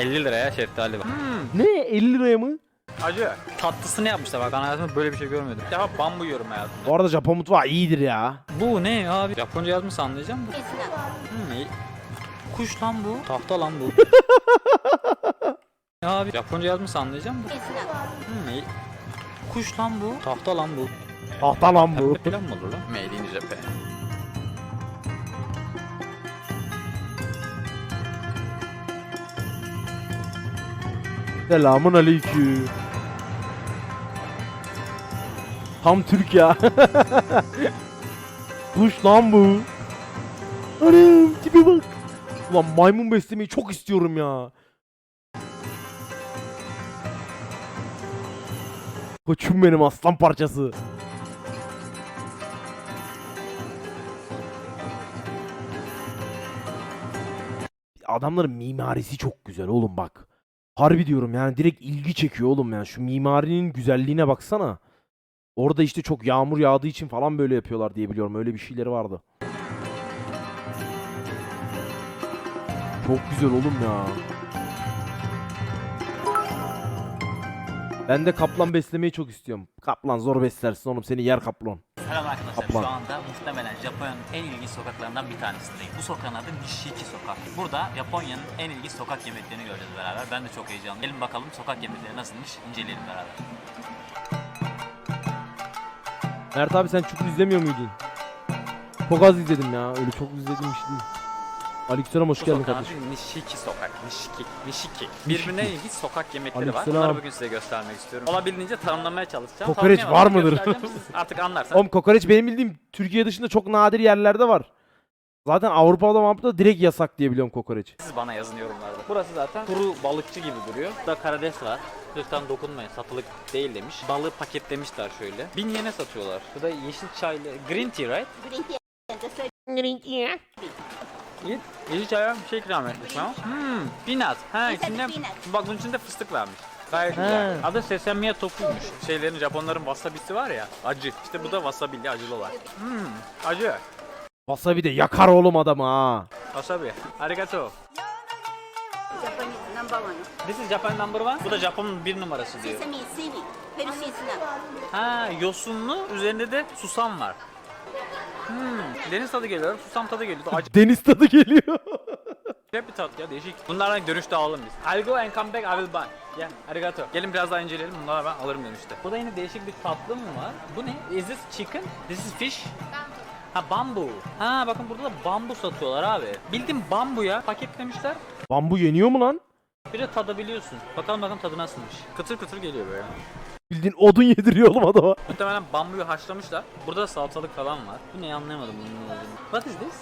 50 liraya şeftali var. Ne 50 liraya mı? Acı. Tatlısını yapmışlar bak ben hayatımda böyle bir şey görmedim. Ya bambu yiyorum hayatımda. Bu arada Japon mutfağı iyidir ya. Bu ne abi? Japonca yazmışsa anlayacağım bu. Hmm, iyi. Kuş lan bu. Tahta lan bu. Abi Japonca yazmışsa anlayacağım bu. Hmm, iyi. Kuş lan bu. Tahta lan bu. Tahta lan bu. Pembe plan mı olur lan? Made in Japan. Selamun aleyküm. Tam Türk ya. Kuş lan bu. Anam tipe bak. Ulan maymun beslemeyi çok istiyorum ya. Koçum benim aslan parçası. Adamların mimarisi çok güzel oğlum bak. Harbi diyorum yani direkt ilgi çekiyor oğlum yani şu mimarinin güzelliğine baksana. Orada işte çok yağmur yağdığı için falan böyle yapıyorlar diye biliyorum. Öyle bir şeyleri vardı. Çok güzel oğlum ya. Ben de kaplan beslemeyi çok istiyorum. Kaplan zor beslersin oğlum seni yer kaplan. Selam arkadaşlar. Kaplan. Şu anda muhtemelen Japonya'nın en ilginç sokaklarından bir tanesindeyim. Bu sokağın adı Nishiki Sokak. Burada Japonya'nın en ilginç sokak yemeklerini göreceğiz beraber. Ben de çok heyecanlıyım. Gelin bakalım sokak yemekleri nasılmış inceleyelim beraber. Mert abi sen Çukur izlemiyor muydun? Çok az izledim ya. Öyle çok izlediğim bir şey değil. Aleykümselam hoş Bu geldin sokağın kardeşim. adı Nishiki sokak. Nishiki. Nishiki. Birbirine ilginç sokak yemekleri var. Aleykümselam. Bunları bugün size göstermek istiyorum. Olabildiğince tanımlamaya çalışacağım. Kokoreç Tanımlayamadım, var mıdır? göstereceğim. Siz Artık anlarsanız. Oğlum kokoreç benim bildiğim Türkiye dışında çok nadir yerlerde var. Zaten Avrupa'da Avrupa'da direkt yasak diye biliyorum kokoreç. Siz bana yazın yorumlarda. Burası zaten kuru balıkçı gibi duruyor. Burada karides var. Lütfen dokunmayın. Satılık değil demiş. Balığı paketlemişler şöyle. Bin yene satıyorlar. Burada yeşil çaylı. Green tea right? Git. Yeşil çay var. Bir şey ikram etmiş ama. Hmm. Peanut. Ha Yes, içinde. peanut. Bak bunun içinde fıstık vermiş. Gayet güzel. Adı sesamiya topuymuş. Şeylerin Japonların wasabisi var ya. Acı. İşte bu da wasabi'li acılı olan. Hmm. Acı. Wasabi de yakar oğlum adamı ha. Wasabi. Arigato. Japanese number one. This is Japan number one. Bu da Japon'un bir numarası diyor. Sesame sweet nut. Ha yosunlu üzerinde de susam var. Hmm, deniz tadı geliyor, susam tadı geliyor. Acayip Deniz tadı geliyor. bir tat ya değişik. Bunlardan dönüşte alalım biz. I'll go and come back, I will buy. Gel, arigato. Gelin biraz daha inceleyelim, bunları ben alırım dönüşte. Burada yine değişik bir tatlı mı var? Bu ne? Is this chicken? This is fish? Ha bambu. Ha bakın burada da bambu satıyorlar abi. Bildiğin bambuya paketlemişler. Bambu yeniyor mu lan? Bir de tadabiliyorsun. Bakalım bakalım tadı nasılmış. Kıtır kıtır geliyor böyle. Bildiğin odun yediriyor oğlum adama. Muhtemelen bambuyu haşlamışlar. Burada da salatalık falan var. Bu ne anlayamadım bunun ne olduğunu. What is this?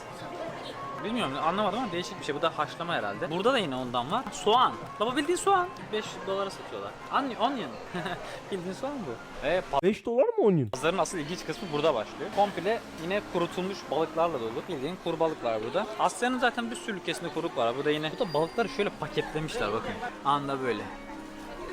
Bilmiyorum anlamadım ama değişik bir şey. Bu da haşlama herhalde. Burada da yine ondan var. Soğan. Baba bildiğin soğan. 5 dolara satıyorlar. Onion. onion. bildiğin soğan bu. E, 5 dolar mı onion? Pazarın asıl ilginç kısmı burada başlıyor. Komple yine kurutulmuş balıklarla dolu. Bildiğin kuru balık var burada. Asya'nın zaten bir sürü ülkesinde kuruk var. Burada yine burada balıkları şöyle paketlemişler bakın. Anda böyle.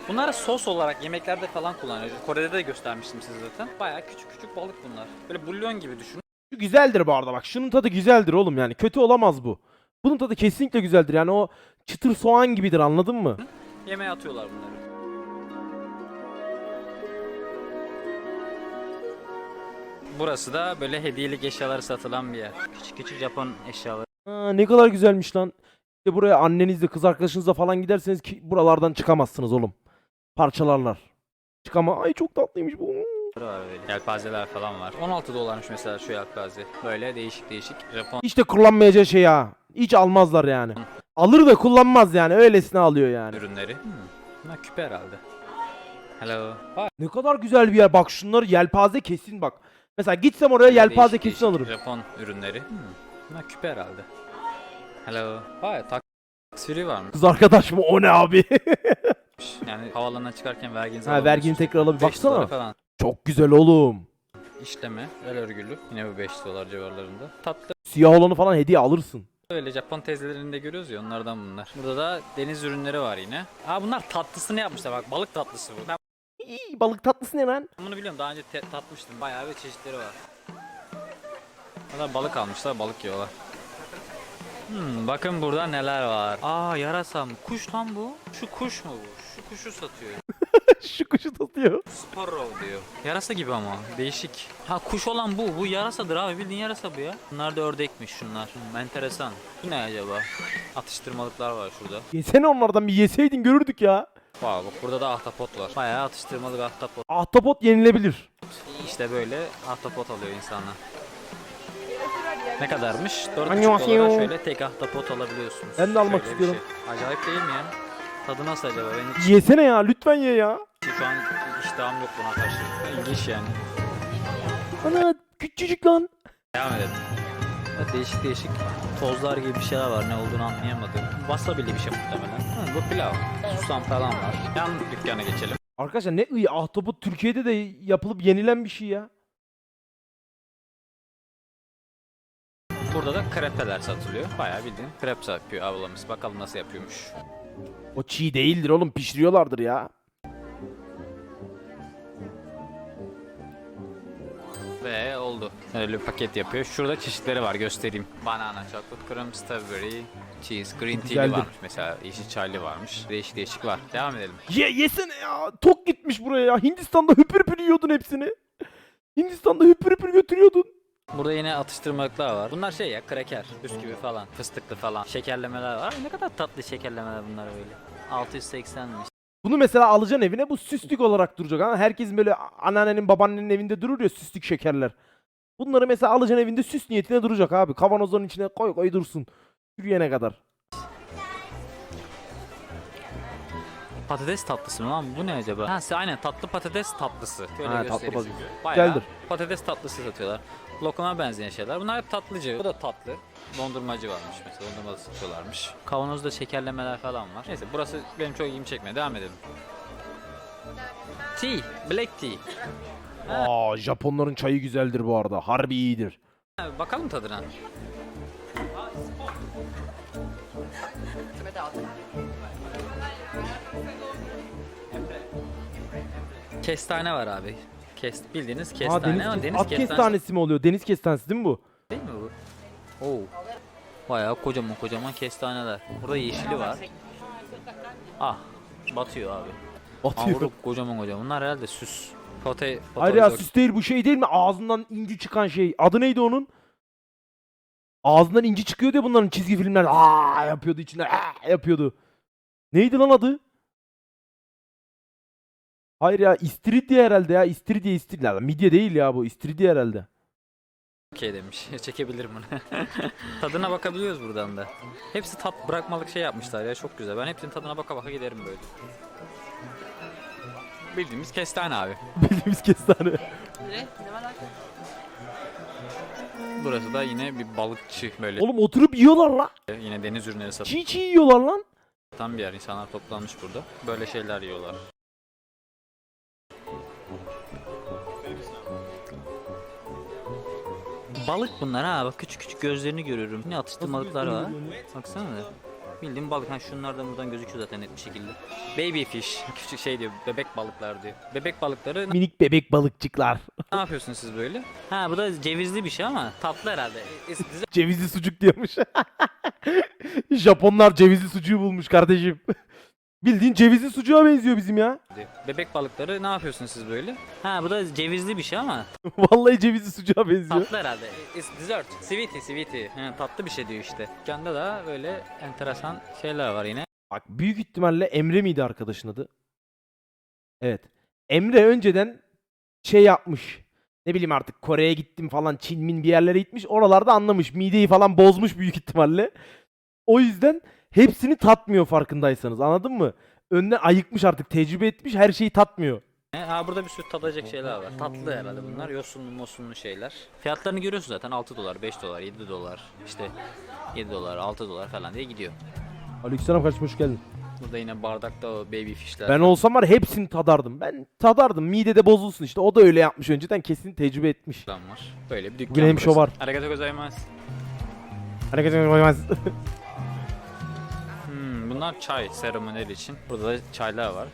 Bunları sos olarak yemeklerde falan kullanıyor. Kore'de de göstermiştim size zaten. Bayağı küçük küçük balık bunlar. Böyle bulyon gibi düşünün. Şu güzeldir bu arada bak. Şunun tadı güzeldir oğlum yani. Kötü olamaz bu. Bunun tadı kesinlikle güzeldir. Yani o çıtır soğan gibidir anladın mı? Yemeğe atıyorlar bunları. Burası da böyle hediyelik eşyaları satılan bir yer. Küçük küçük Japon eşyaları. Aa, ne kadar güzelmiş lan. İşte buraya annenizle kız arkadaşınızla falan giderseniz ki buralardan çıkamazsınız oğlum. Parçalarlar. Çıkama. Ay çok tatlıymış bu. var öyle. Yelpazeler falan var. 16 dolarmış mesela şu yelpaze. Böyle değişik değişik Japon Hiç de kullanmayacağı şey ya. Hiç almazlar yani. Alır da kullanmaz yani. Öylesine alıyor yani. ürünleri. Hmm. Bunlar küpe herhalde. Hello. Ne kadar güzel bir yer. Bak şunları yelpaze kesin bak. Mesela gitsem oraya yelpaze Değişik kesin değişik alırım. Japon ürünleri. Hmm. Bunlar küpe herhalde. Hello. Vay taksiri varmış. Kız arkadaş mı? O ne abi? Yani havaalanına çıkarken verginizi ha vergini tekrar alabilir. 5 dolara Baksana. falan. Çok güzel oğlum. İşleme, el örgülü. Yine bu 5 dolar civarlarında. Tatlı. Siyah olanı falan hediye alırsın. Öyle Japon teyzelerinde görüyoruz ya onlardan bunlar. Burada da deniz ürünleri var yine. Aa bunlar tatlısını yapmışlar bak balık tatlısı bu. Ben İyi, balık tatlısı ne lan? bunu biliyorum daha önce te- tatmıştım. Bayağı bir çeşitleri var. Burada balık almışlar balık yiyorlar. Hmm, bakın burada neler var. Aa yarasa mı? Kuş lan bu. Şu kuş mu bu? Şu kuşu satıyor. Şu kuşu tutuyor. Sparrow diyor. Yarasa gibi ama. Değişik. Ha kuş olan bu. Bu yarasadır abi. Bildiğin yarasa bu ya. Bunlar da ördekmiş şunlar. Hmm, enteresan. Bu ne acaba? Atıştırmalıklar var şurada. Yesene onlardan bir yeseydin görürdük ya. Wow, bak burada da ahtapot var. Bayağı atıştırmalık ahtapot. Ahtapot yenilebilir. İşte böyle ahtapot alıyor insanlar. Ne kadarmış? 4,5 Annyeonghaseyo. dolara şöyle tek ahtapot alabiliyorsunuz. Ben de almak Şöyle istiyorum. Şey. Acayip değil mi ya? Tadı nasıl acaba? Ben hiç Yesene ya lütfen ye ya. şu an iştahım yok buna karşı. İlginç yani. Ana küçücük lan. Devam edelim. Evet, değişik değişik tozlar gibi bir şeyler var. Ne olduğunu anlayamadım. Wasabili bir şey muhtemelen. Hı, bu pilav. Susam falan var. Yan dükkana geçelim. Arkadaşlar ne iyi ahtapot Türkiye'de de yapılıp yenilen bir şey ya. Burada da krepeler satılıyor. Bayağı bildiğin krep yapıyor ablamız. Bakalım nasıl yapıyormuş. O çiğ değildir oğlum pişiriyorlardır ya. Ve oldu. Öyle bir paket yapıyor. Şurada çeşitleri var göstereyim. Banana, chocolate cream, strawberry, cheese, green tea'li Güzeldi. varmış mesela. Yeşil çaylı varmış. Değişik değişik var. Devam edelim. Ye yesene ya. Tok gitmiş buraya ya. Hindistan'da hüpür hüpür yiyordun hepsini. Hindistan'da hüpür hüpür götürüyordun. Burada yine atıştırmalıklar var. Bunlar şey ya kraker, bisküvi falan, fıstıklı falan. Şekerlemeler var. Ay, Ne kadar tatlı şekerlemeler bunlar böyle. 680'miş. Bunu mesela alacaksın evine bu süslük olarak duracak. Ha? Herkes böyle anneannenin babaannenin evinde durur ya süslük şekerler. Bunları mesela alacaksın evinde süs niyetine duracak abi. Kavanozların içine koy koy dursun. Yürüyene kadar. Patates tatlısı mı lan? Bu ne acaba? Ha, aynen tatlı patates tatlısı. Şöyle Ha, tatlı göstereyim. patates. Bayağı Güzeldir. patates tatlısı satıyorlar. Lokma benzeyen şeyler. Bunlar hep tatlıcı. Bu da tatlı. Dondurmacı varmış mesela. Dondurma da satıyorlarmış. Kavanozda şekerlemeler falan var. Neyse burası benim çok ilgimi çekmeye. Devam edelim. Tea. Black tea. Aa Japonların çayı güzeldir bu arada. Harbi iyidir. Ha, bakalım tadına. Kestane var abi. Kes, bildiğiniz Aa, kestane deniz, ama deniz at kestanesi kestanesi mi oluyor? Deniz kestanesi değil mi bu? değil mi bu? Oo. Bayağı kocaman kocaman kestaneler. Burada yeşili var. Ah, batıyor abi. Aa, Atıyor. burada kocaman kocaman. Bunlar herhalde süs. Pote, Hayır ya pote- süs değil bu şey değil mi? Ağzından inci çıkan şey. Adı neydi onun? Ağzından inci çıkıyor diye bunların çizgi filmler. Aa yapıyordu içinde. Aa yapıyordu. Neydi lan adı? Hayır ya istiridye herhalde ya. İstiridye istiridye. Lan Midye değil ya bu. İstiridye herhalde. Okey demiş. Çekebilirim bunu. tadına bakabiliyoruz buradan da. Hepsi tat bırakmalık şey yapmışlar ya çok güzel. Ben hepsinin tadına baka baka giderim böyle. Bildiğimiz kestane abi. Bildiğimiz kestane. Burası da yine bir balıkçı böyle. Oğlum oturup yiyorlar lan. Yine deniz ürünleri satan Çiğ çiğ yiyorlar lan. bir yer. İnsanlar toplanmış burada. Böyle şeyler yiyorlar. Balık bunlar ha. Bak küçük küçük gözlerini görüyorum. Ne atıştırmalıklar var. Baksana. Bildiğin balık. Ha şunlardan buradan gözüküyor zaten net bir şekilde. Baby fish. Küçük şey diyor. Bebek balıklar diyor. Bebek balıkları Minik bebek balıkçıklar. ne yapıyorsunuz siz böyle? Ha bu da cevizli bir şey ama tatlı herhalde. It's dessert Cevizli sucuk diyormuş. Japonlar cevizli sucuğu bulmuş kardeşim. Bildiğin cevizli sucuğa benziyor bizim ya. Bebek balıkları ne yapıyorsunuz siz böyle? Ha bu da cevizli bir şey ama Vallahi cevizli sucuğa benziyor. Tatlı herhalde. It's dessert. Sweetie, sweetie. He, tatlı bir şey diyor işte. Dükkanda da böyle enteresan şeyler var yine. Bak büyük ihtimalle Emre miydi arkadaşın adı? Evet. Emre önceden şey yapmış. Ne bileyim artık Kore'ye gittim falan Çin min bir yerlere gitmiş. Oralarda anlamış. Mideyi falan bozmuş büyük ihtimalle. O yüzden hepsini tatmıyor farkındaysanız. Anladın mı? Önden ayıkmış artık. Tecrübe etmiş. Her şeyi tatmıyor. Ha burada bir sürü tadacak şeyler var. Tatlı herhalde bunlar. Yosunlu mosunlu şeyler. Fiyatlarını görüyorsun zaten. 6 dolar, 5 dolar, 7 dolar. işte 7 dolar, 6 dolar falan diye gidiyor. Aleykümselam kardeşim hoş geldin. Burada yine bardakta o baby fishler. Ben olsam var hepsini tadardım. Ben tadardım. Midede bozulsun işte. O da öyle yapmış önceden. Kesin tecrübe etmiş. falan var. Böyle bir dükkan Bugün hem burası. show var. Arigato gozaimasu. Hareket koymaz. Bunlar çay seremonial için. Burada da çaylar var.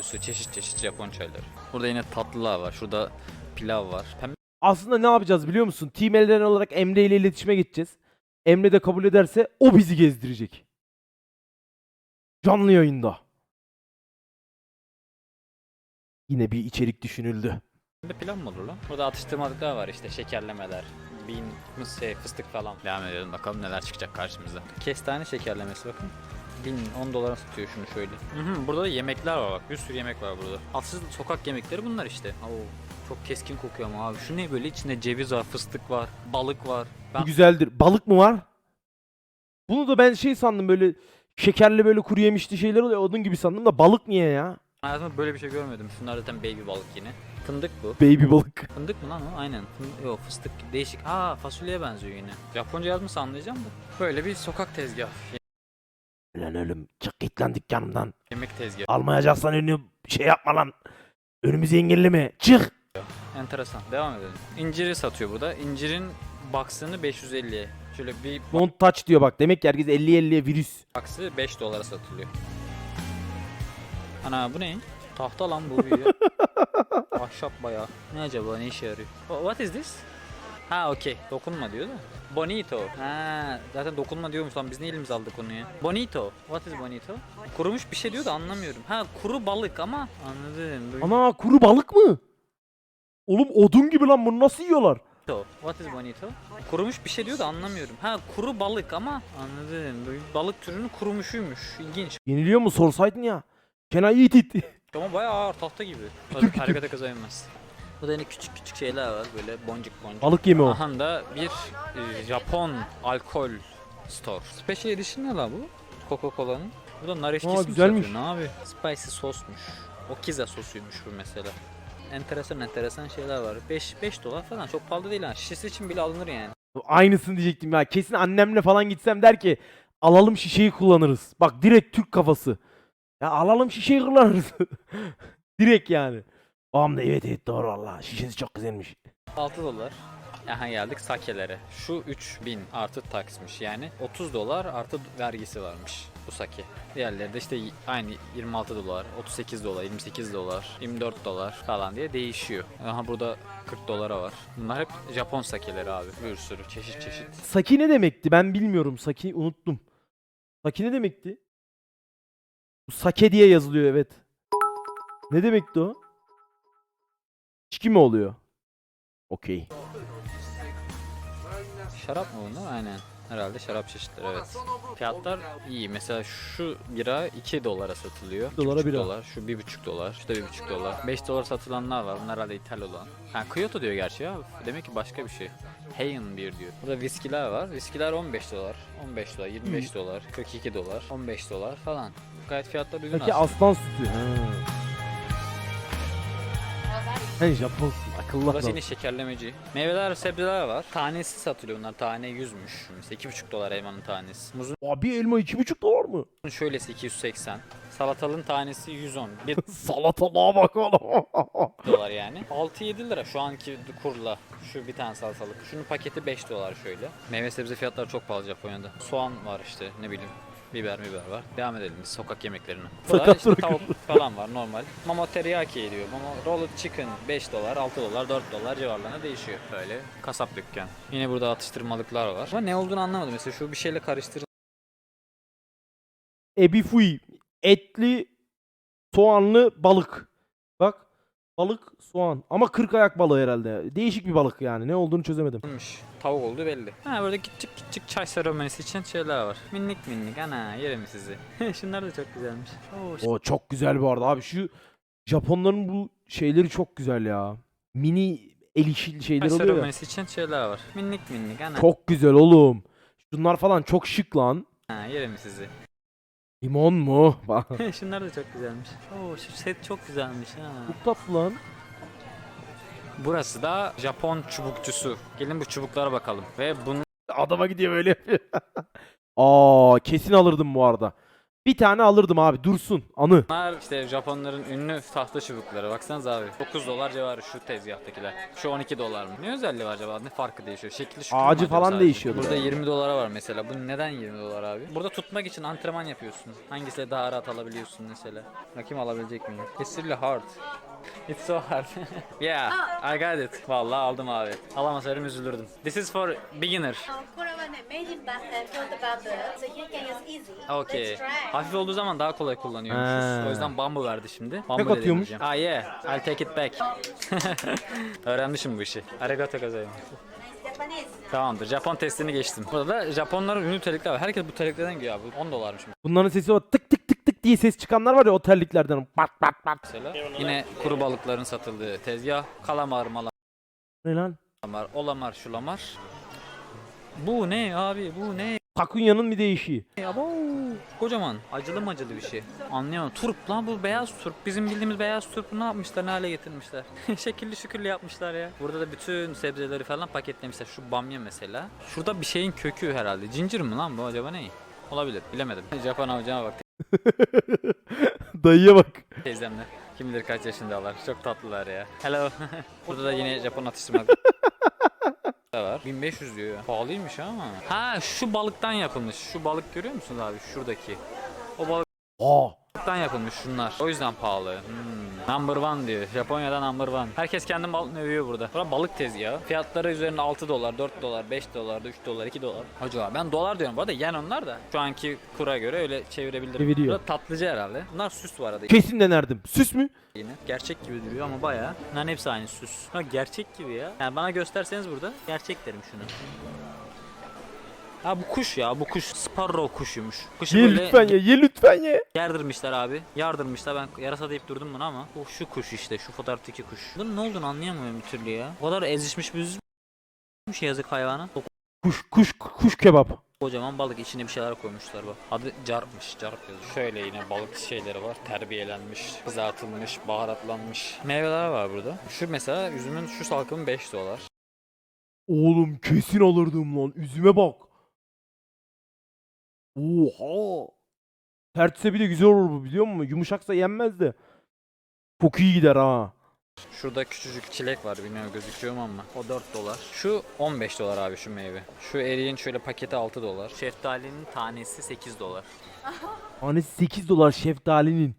Sürü çeşit çeşit Japon çayları. Burada yine tatlılar var. Şurada pilav var. Pembe Aslında ne yapacağız biliyor musun? Team Elden olarak Emre ile iletişime geçeceğiz. Emre de kabul ederse o bizi gezdirecek. Canlı yayında. Yine bir içerik düşünüldü. Plan mı olur lan? Burada atıştırmalıklar var işte şekerlemeler. Bin, mısır, şey, fıstık falan. Devam edelim bakalım neler çıkacak karşımıza. Kestane şekerlemesi bakın. 1000 10 dolara satıyor şunu şöyle. Hı hı, burada da yemekler var bak. Bir sürü yemek var burada. Aslında sokak yemekleri bunlar işte. Oo, çok keskin kokuyor ama abi. Şu ne böyle içinde ceviz var, fıstık var, balık var. Bu Ben güzeldir. Balık mı var? Bunu da ben şey sandım böyle şekerli böyle kuru yemişli şeyler oluyor. Odun gibi sandım da balık niye ya? hayatımda böyle bir şey görmedim. Şunlar zaten baby balık yine. Fındık bu. Baby balık. Fındık mı lan o? Aynen. Fındık, yok fıstık. Değişik. Aa fasulyeye benziyor yine. Japonca yazmışsa anlayacağım da. Böyle bir sokak tezgahı. Lan oğlum çık git lan dükkanımdan. Yemek tezgahı. Almayacaksan önünü şey yapma lan. Önümüzü engelleme. Çık. Enteresan. Devam edelim. İnciri satıyor burada. İncirin box'ını 550'ye. Şöyle bir Don't touch diyor bak. Demek ki herkes 50-50'ye virüs. box'ı 5 dolara satılıyor. Ana bu ne? Tahta lan bu ya. Ahşap bayağı. Ne acaba ne işe yarıyor? What is this? Ha okey. Dokunma diyor da. Bonito. Ha zaten dokunma diyormuş lan biz ne elimize aldık onu ya. Bonito. What is bonito? Kurumuş bir şey diyor da anlamıyorum. Ha kuru balık ama anladım. Bu- Ana kuru balık mı? Oğlum odun gibi lan bunu nasıl yiyorlar? Bonito. What is bonito? Kurumuş bir şey diyor da anlamıyorum. Ha kuru balık ama anladım. Balık türünün kurumuşuymuş. İlginç. Yeniliyor mu sorsaydın ya. Can I eat it? Ama bayağı ağır tahta gibi. Harekete kazanmaz. Bu da yine küçük küçük şeyler var böyle boncuk boncuk. Balık yemi o. Aha da bir e, Japon alkol store. Special Edition ne la bu? Coca-Cola'nın. Bu da nar eşkisi Aa, mi güzelmiş. satıyor? Ne abi? Spicy sosmuş. Okiza sosuymuş bu mesela. Enteresan enteresan şeyler var. 5 5 dolar falan çok pahalı değil ha. Şişesi için bile alınır yani. Aynısını diyecektim ya. Kesin annemle falan gitsem der ki alalım şişeyi kullanırız. Bak direkt Türk kafası. Ya alalım şişeyi kullanırız. direkt yani. Babam da evet evet doğru valla. Şişesi çok güzelmiş. 6 dolar. Aha geldik sakelere. Şu 3000 artı taksmış yani 30 dolar artı vergisi varmış bu sake. Diğerleri de işte aynı 26 dolar, 38 dolar, 28 dolar, 24 dolar falan diye değişiyor. Aha burada 40 dolara var. Bunlar hep Japon sakeleri abi. Bir sürü çeşit çeşit. Saki ne demekti? Ben bilmiyorum. Saki unuttum. Saki ne demekti? Bu Sake diye yazılıyor evet. Ne demekti o? İçki mi oluyor? Okey. Şarap mı bunlar? Aynen. Herhalde şarap çeşitleri evet. Fiyatlar iyi. Mesela şu bira 2 dolara satılıyor. Dolara 2,5 bira. dolar. Şu 1,5 dolar. Şu da 1,5 dolar. 5 dolar satılanlar var. Bunlar herhalde ithal olan. Ha Kyoto diyor gerçi ya. Demek ki başka bir şey. Hayen bir diyor. Burada viskiler var. Viskiler 15 dolar. 15 dolar, 25 dolar, 42 dolar, 15 dolar falan. Gayet fiyatlar uygun Saki aslında. aslan sütü. Ha. Sen Japonsun. Akıllı Burası yine şekerlemeci. Meyveler, sebzeler var. Tanesi satılıyor bunlar. Tane 100'müş. Mesela 2,5 dolar elmanın tanesi. Muzun Abi elma 2,5 dolar mı? şöylesi 280. Salatalığın tanesi 110. 1 Salatalığa bak oğlum. dolar yani. 6-7 lira şu anki kurla. Şu bir tane salatalık. Şunun paketi 5 dolar şöyle. Meyve sebze fiyatları çok pahalı Japonya'da. Soğan var işte ne bileyim. Biber biber var. Devam edelim biz sokak yemeklerine. Burada Sakat işte bırakın. tavuk falan var normal. Momo teriyaki diyor. Momo rolled chicken 5 dolar, 6 dolar, 4 dolar civarlarında değişiyor. Böyle kasap dükkan. Yine burada atıştırmalıklar var. Ama ne olduğunu anlamadım. Mesela şu bir şeyle karıştırılmış Ebifui. Etli soğanlı balık. Balık, soğan. Ama 40 ayak balığı herhalde. Değişik bir balık yani. Ne olduğunu çözemedim. tavuk olduğu belli. Ha böyle küçük küçük çay seremonisi için şeyler var. Minik minik ana yerim sizi. Şunlar da çok güzelmiş. Oo, O çok güzel bu arada abi. Şu Japonların bu şeyleri çok güzel ya. Mini el işi çay şeyler oluyor ya. seremonisi için şeyler var. Minik minik ana. Çok güzel oğlum. Şunlar falan çok şık lan. Ha, yerim sizi. Limon mu? Bak, Şunlar da çok güzelmiş. Oo şu set çok güzelmiş ha. çok tatlı lan. Burası da Japon çubukçusu. Gelin bu çubuklara bakalım. Ve bunlar Adama gidiyor böyle. Aa kesin alırdım bu arada. Bir tane alırdım abi dursun anı. işte Japonların ünlü tahta çubukları. Baksanıza abi. 9 dolar civarı şu tezgahtakiler. Şu 12 dolar mı? Ne özelliği var acaba? Ne farkı değişiyor? Şekli mu Ağacı falan sadece? değişiyordur. Burada 20 dolara var mesela. Bu neden 20 dolar abi? Burada tutmak için antrenman yapıyorsun. Hangisiyle daha rahat alabiliyorsun mesela? Bakayım alabilecek miyim? Really hard. It's so hard. yeah, I got it. Vallahi aldım abi. Alamasaydım üzülürdüm. This is for beginner. これは made in Ba- uh, Kyoto bamboo, so you can use easy. Okey. Let's try. Hafif olduğu zaman daha kolay kullanıyormuşuz. He. O yüzden bambu verdi şimdi. Tek Bambu atıyormuş. deneyeceğim. Ah yeah, I'll take it back. Öğrenmişim bu işi. Arigato gozaimasu. Nice Japanese. Tamamdır. Japon testini geçtim. Burada da Japonların ünlü terlikler var. Herkes bu terliklerden giyiyor abi. 10 dolarmış Bunların sesi o tık tık tık tık diye ses çıkanlar var ya o terliklerden. Pat pat pat. mesela. Yine kuru balıkların satıldığı tezgah. Kalamar, Ne lan? malamar, olamar, şulamar. Bu ne abi bu ne? Takunya'nın bir değişiği. Abo, kocaman acılı macılı bir şey. Anlayamadım. Turp lan bu beyaz turp. Bizim bildiğimiz beyaz turp ne yapmışlar ne hale getirmişler. Şekilli şükürlü yapmışlar ya. Burada da bütün sebzeleri falan paketlemişler. Şu bamya mesela. Şurada bir şeyin kökü herhalde. Cincir mi lan bu acaba ne? Olabilir bilemedim. Japon avcına bak Dayıya bak. teyzemler. Kim bilir kaç yaşındalar. Çok tatlılar ya. Hello. Burada da yine Japon atıştırmalık var. 1500 diyor ya. Pahalıymış ama. Ha şu balıktan yapılmış. Şu balık görüyor musunuz abi? Şuradaki. O balık Aa. Balıktan yapılmış şunlar. O yüzden pahalı. Hmm. Number one diyor. Japonya'da number one. Herkes kendi balığını övüyor burada. Burada balık tezgahı. Fiyatları üzerinde 6 dolar, 4 dolar, 5 dolar, 3 dolar, 2 dolar. Acaba ben dolar diyorum. Bu arada yen onlar da. Şu anki kura göre öyle çevirebilirim. Çeviriyor. Burada tatlıcı herhalde. Bunlar süs bu arada Kesin denerdim. Süs mü? yine. Gerçek gibi duruyor ama bayağı. Bunların hepsi aynı süs. Ha, gerçek gibi ya. Yani bana gösterseniz burada gerçek derim şunu. Ha bu kuş ya bu kuş sparrow kuşuymuş. Kuşu Ye böyle lütfen ye. Ye lütfen ye. Yardırmışlar abi. Yardırmışlar. Ben yarasa deyip durdum buna ama. Bu şu kuş işte. Şu fotoğraftaki kuş. Bunun ne olduğunu anlayamıyorum bir türlü ya. O kadar ezişmiş büzüşmüş yazık hayvana. O Kuş kuş kuş kebap. kocaman balık içine bir şeyler koymuşlar bak. Adı carpmış. Carp yazıyor. Şöyle yine balık şeyleri var. Terbiyelenmiş, kızartılmış, baharatlanmış. Meyveler var burada. Şu mesela üzümün şu salkımı 5 dolar. Oğlum kesin alırdım lan. Üzüme bak. Oha. Sertse bir de güzel olur bu biliyor musun? Yumuşaksa yenmez de. Çok iyi gider ha. Şurada küçücük çilek var bilmiyorum gözüküyor mu ama o 4 dolar. Şu 15 dolar abi şu meyve. Şu eriğin şöyle paketi 6 dolar. Şeftalinin tanesi 8 dolar. Tanesi 8 dolar şeftalinin.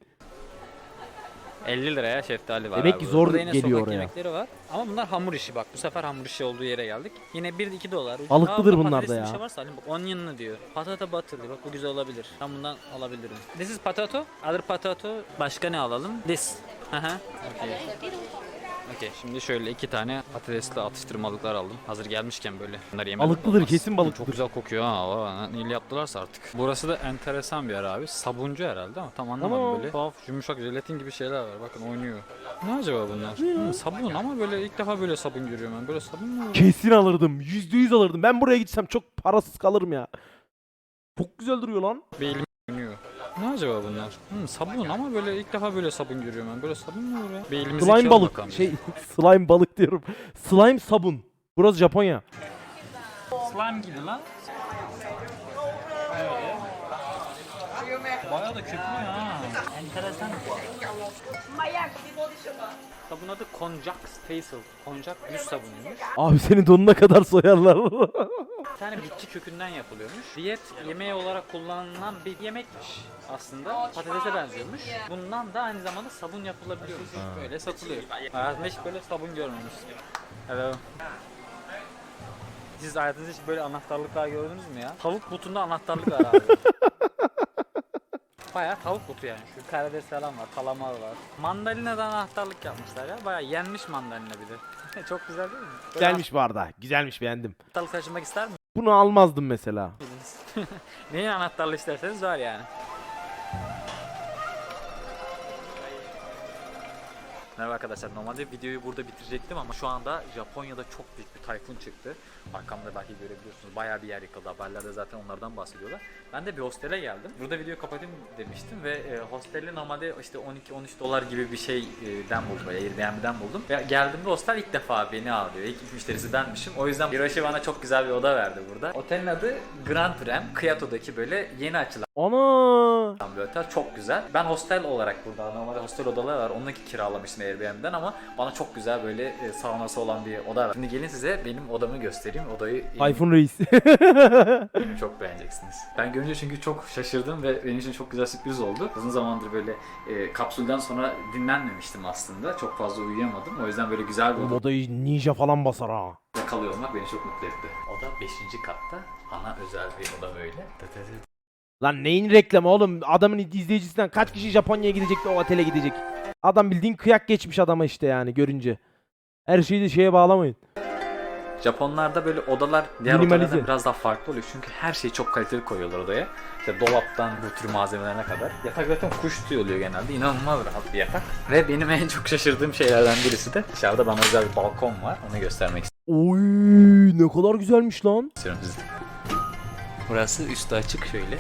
50 liraya şeftali var Demek abi. ki zor Burada yine geliyor sokak oraya. yemekleri var. Ama bunlar hamur işi bak. Bu sefer hamur işi olduğu yere geldik. Yine 1-2 dolar. Aa, burada bunlar da patatesli ya. Bir şey var Salim bak onion'lı diyor. Patata butter diyor. Bak bu güzel olabilir. Ben bundan alabilirim. This is potato. Other potato. Başka ne alalım? This. Hı hı. Okay. Okey şimdi şöyle iki tane patatesli atıştırmalıklar aldım. Hazır gelmişken böyle. Bunları yemedim. Balıklıdır, olmaz. kesin balıklıdır. Çok güzel kokuyor ha. Valla neyle yaptılarsa artık. Burası da enteresan bir yer abi. Sabuncu herhalde ama tam anlamadım Ama- böyle. Tuhaf yumuşak jelatin gibi şeyler var. Bakın oynuyor. Ne acaba bunlar? Hı, sabun ama böyle ilk defa böyle sabun görüyorum ben. Böyle sabun mu? olur? Kesin alırdım. %100 alırdım. Ben buraya gitsem çok parasız kalırım ya. Çok güzel duruyor lan. Bir. Ne acaba bunlar? Hı, sabun ama böyle ilk defa böyle sabun görüyorum ben. Böyle sabun mu olur ya? Bir elimizi Slime balık. bakalım. Şey slime balık diyorum. Slime sabun. Burası Japonya. Slime gibi lan. Bayağı da köpüyor ha. Enteresan. Sabun adı Konjac Facial. Konjac yüz sabunuymuş. Abi senin donuna kadar soyarlar. Bir tane bitki kökünden yapılıyormuş. Diyet yemeği olarak kullanılan bir yemekmiş aslında. Patatese benziyormuş. Bundan da aynı zamanda sabun yapılabiliyormuş. Böyle satılıyor. Hayatımda hiç böyle sabun görmemiştim. Hello. Siz hayatınızda hiç böyle anahtarlıklar gördünüz mü ya? Tavuk butunda anahtarlık var abi. Bayağı tavuk butu yani. Şu karides falan var, kalamar var. Mandalinadan anahtarlık yapmışlar ya. Bayağı yenmiş mandalina bir de. Çok güzel değil mi? Böyle Güzelmiş bu arada. Güzelmiş beğendim. Anahtarlık taşımak ister miydiniz? Bunu almazdım mesela. Neyin anahtarlı isterseniz var yani. Merhaba arkadaşlar. Normalde videoyu burada bitirecektim ama şu anda Japonya'da çok büyük bir tayfun çıktı. Arkamda belki görebiliyorsunuz. Bayağı bir yer yıkıldı. Haberlerde zaten onlardan bahsediyorlar. Ben de bir hostele geldim. Burada videoyu kapatayım demiştim ve e, hosteli normalde işte 12-13 dolar gibi bir şeyden buldum. Airbnb'den buldum. Ve geldiğimde hostel ilk defa beni ağırlıyor. İlk müşterisi benmişim. O yüzden Hiroshi bana çok güzel bir oda verdi burada. Otelin adı Grand Rem. Kyoto'daki böyle yeni açılan Ana. Bir otel. Çok güzel. Ben hostel olarak burada normalde hostel odaları var. Onunki kiralamıştım Airbnb'den ama bana çok güzel böyle e, saunası olan bir oda var. Şimdi gelin size benim odamı göstereyim. Odayı Tayfun Reis. çok beğeneceksiniz. Ben görünce çünkü çok şaşırdım ve benim için çok güzel sürpriz oldu. Uzun zamandır böyle e, kapsülden sonra dinlenmemiştim aslında. Çok fazla uyuyamadım. O yüzden böyle güzel bir Bu odada modayı ninja falan basar ha. kalıyor olmak beni çok mutlu etti. Oda 5. katta. Ana özel bir oda böyle. Lan neyin reklamı oğlum? Adamın izleyicisinden kaç kişi Japonya'ya gidecek de o otele gidecek. Adam bildiğin kıyak geçmiş adama işte yani görünce. Her şeyi de şeye bağlamayın. Japonlarda böyle odalar diğer odalardan biraz daha farklı oluyor. Çünkü her şeyi çok kaliteli koyuyorlar odaya. İşte dolaptan bu tür malzemelerine kadar. Yatak zaten kuş tüyü oluyor genelde. İnanılmaz rahat bir yatak. Ve benim en çok şaşırdığım şeylerden birisi de dışarıda bana özel bir balkon var. Onu göstermek Oy ne kadar güzelmiş lan. istiyorum. Burası üstü açık şöyle.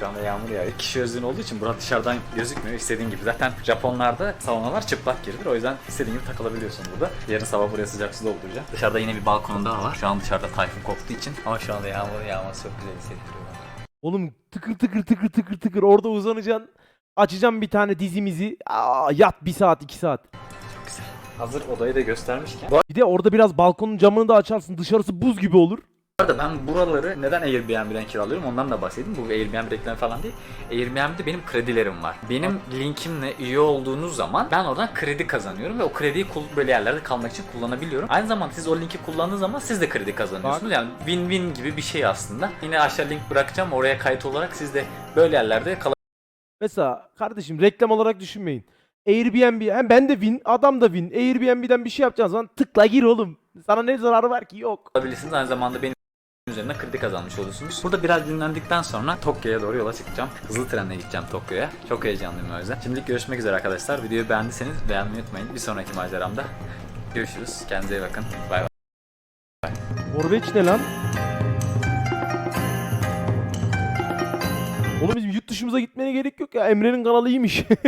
Şu anda yağmur yağıyor. Kişi özgün olduğu için burası dışarıdan gözükmüyor. İstediğin gibi. Zaten Japonlarda saunalar çıplak girilir. O yüzden istediğin gibi takılabiliyorsun burada. Yarın sabah buraya sıcak su dolduracağım. Dışarıda yine bir balkonum daha var. Şu an dışarıda tayfun koptuğu için. Ama şu anda yağmur yağması çok güzel hissettiriyor bana. Oğlum tıkır tıkır tıkır tıkır tıkır orada uzanacaksın. Açacağım bir tane dizimizi. Aa, yat bir saat iki saat. Çok güzel. Hazır odayı da göstermişken. Bir de orada biraz balkonun camını da açarsın. Dışarısı buz gibi olur. Arada ben buraları neden Airbnb'den kiralıyorum ondan da bahsedeyim. Bu Airbnb reklamı falan değil. Airbnb'de benim kredilerim var. Benim linkimle üye olduğunuz zaman ben oradan kredi kazanıyorum ve o krediyi böyle yerlerde kalmak için kullanabiliyorum. Aynı zamanda siz o linki kullandığınız zaman siz de kredi kazanıyorsunuz. Yani win-win gibi bir şey aslında. Yine aşağı link bırakacağım oraya kayıt olarak siz de böyle yerlerde Mesela kardeşim reklam olarak düşünmeyin. Airbnb hem ben de win adam da win. Airbnb'den bir şey yapacağın zaman tıkla gir oğlum. Sana ne zararı var ki yok. kalabilirsiniz. Aynı zamanda benim üzerine kredi kazanmış olursunuz. Burada biraz dinlendikten sonra Tokyo'ya doğru yola çıkacağım. Hızlı trenle gideceğim Tokyo'ya. Çok heyecanlıyım o yüzden. Şimdilik görüşmek üzere arkadaşlar. Videoyu beğendiyseniz beğenmeyi unutmayın. Bir sonraki maceramda görüşürüz. Kendinize iyi bakın. Bay bay. Norveç ne lan? Oğlum bizim yurt dışımıza gitmeye gerek yok ya. Emre'nin kanalı iyiymiş.